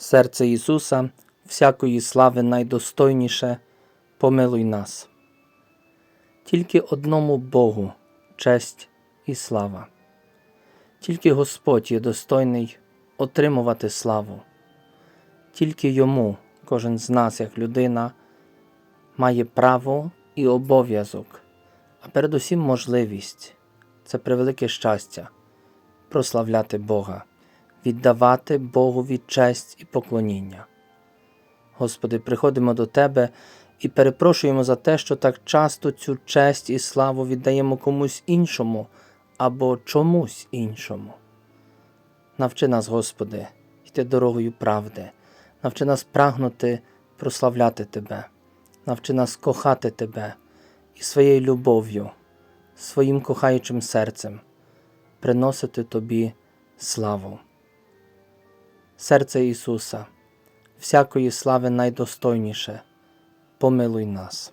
Серце Ісуса, всякої слави найдостойніше, помилуй нас. Тільки одному Богу честь і слава. Тільки Господь є достойний отримувати славу. Тільки йому кожен з нас, як людина, має право і обов'язок, а передусім можливість це превелике щастя прославляти Бога, віддавати Богові честь і поклоніння. Господи, приходимо до Тебе і перепрошуємо за те, що так часто цю честь і славу віддаємо комусь іншому або чомусь іншому. Навчи нас, Господи, йти дорогою правди, навчи нас прагнути прославляти Тебе, навчи нас кохати Тебе і своєю любов'ю, своїм кохаючим серцем приносити Тобі славу. Серце Ісуса, всякої слави найдостойніше, помилуй нас.